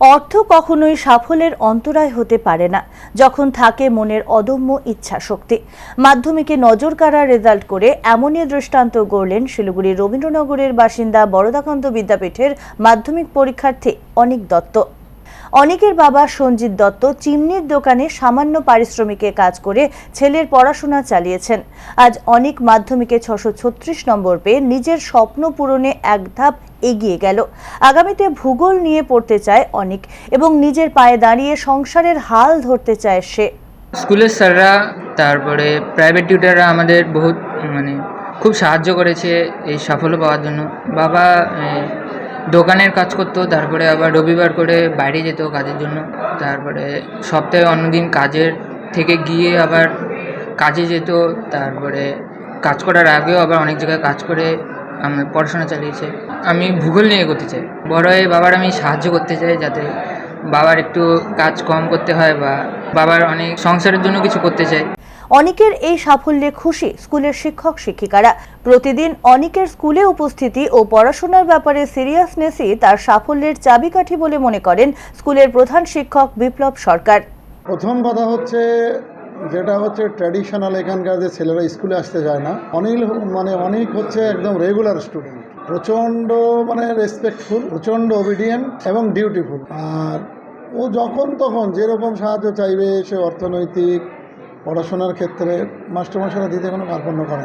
অর্থ কখনোই সাফল্যের অন্তরায় হতে পারে না, যখন থাকে মনের অদম্য ইচ্ছা শক্তি মাধ্যমিকে নজর কাড়া রেজাল্ট করে এমনই দৃষ্টান্ত গড়লেন শিলিগুড়ির রবীন্দ্রনগরের বাসিন্দা বরদাকান্ত বিদ্যাপীঠের মাধ্যমিক পরীক্ষার্থী অনিক দত্ত। অনেকের বাবা সঞ্জিত দত্ত চিমনির দোকানে সামান্য পারিশ্রমিকে কাজ করে ছেলের পড়াশোনা চালিয়েছেন। আজ অনেক মাধ্যমিকে ছশো ছত্রিশ নম্বর পেয়ে নিজের স্বপ্ন পূরণে এক ধাপ এগিয়ে গেল। আগামীতে ভূগোল নিয়ে পড়তে চায় অনেক এবং নিজের পায়ে দাঁড়িয়ে সংসারের হাল ধরতে চায় সে। স্কুলের স্যাররা, তারপরে প্রাইভেট টিউটাররা আমাদের বহুত মানে খুব সাহায্য করেছে এই সাফল্য পাওয়ার জন্য। বাবা দোকানের কাজ করতো, তারপরে আবার রবিবার করে বাইরে যেত কাজের জন্য। তারপরে সপ্তাহে অন্যদিন কাজের থেকে গিয়ে আবার কাজে যেত, তারপরে কাজ করার আগেও আবার অনেক জায়গায় কাজ করে আমার পড়াশোনা চালিয়েছে। আমি ভূগোল নিয়ে করতে চাই। বড় হয়ে বাবার আমি সাহায্য করতে চাই যাতে বাবার একটু কাজ কম করতে হয় বা বাবার অনেক সংসারের জন্য কিছু করতে চাই। অনেকের এই সাফল্যে খুশি স্কুলের শিক্ষক শিক্ষিকারা। প্রতিদিন অনেকের স্কুলে উপস্থিতি ও পড়াশোনার ব্যাপারে সিরিয়াসনেসই তার সাফল্যের চাবিকাঠি বলে মনে করেন স্কুলের প্রধান শিক্ষক বিপ্লব সরকার। প্রথম কথা হচ্ছে, যেটা হচ্ছে ট্র্যাডিশনাল এখানকার যে ছেলেরা স্কুলে আসতে যায় না। অনিল মানে অনেক হচ্ছে একদম রেগুলার স্টুডেন্ট প্রচণ্ড মানে রেসপেক্টফুল প্রচণ্ড ওবিডিয়েন্ট এবং ডিউটিফুল আর ও যখন তখন যেরকম সাহায্য চাইবে, সে অর্থনৈতিক পড়াশোনার ক্ষেত্রে মাস্টারমশাইরা দিতে কোনো কার্পণ্য করে